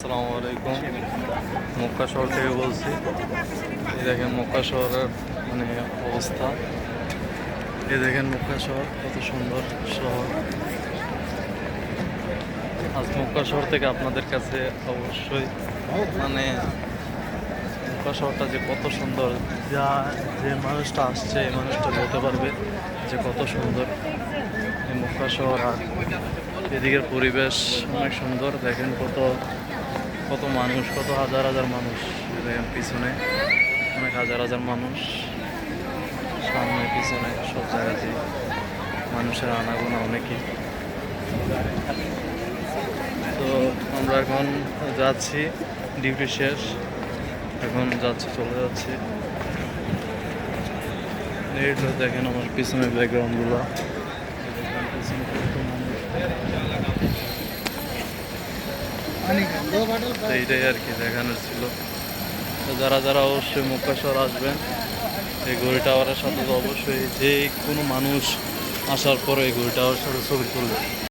আসসালামু আলাইকুম। মক্কা শহর থেকে বলছি। এই দেখেন মক্কা শহরের মানে অবস্থা। এই দেখেন মক্কা শহর, কত সুন্দর শহর। আজ মক্কা শহর থেকে আপনাদের কাছে অবশ্যই মানে মক্কা শহরটা যে কত সুন্দর, যা যে মানুষটা আসছে, এই মানুষটা বলতে পারবে যে কত সুন্দর এই মক্কা শহর। আর এদিকের পরিবেশ অনেক সুন্দর, দেখেন কত কত মানুষ, কত হাজার হাজার মানুষ পিছনে? অনেক হাজার হাজার মানুষ সামনে পিছনে, সব জায়গাতে মানুষের আনাগোনা অনেকই। তো আমরা এখন যাচ্ছি, ডিউটি শেষ, এখন যাচ্ছি, চলে যাচ্ছি। দেখেন আমার পিছনে ব্যাকগ্রাউন্ডগুলো পিছনে কত মানুষ তো এইটাই আর কি দেখানোর ছিল। তো যারা যারা অবশ্যই মুক্তাশহর আসবেন, এই ঘড়ি টাওয়ারের সাথে অবশ্যই যে কোনো মানুষ আসার পরে এই ঘড়ি টাওয়ারের সাথে ছবি তুলবে।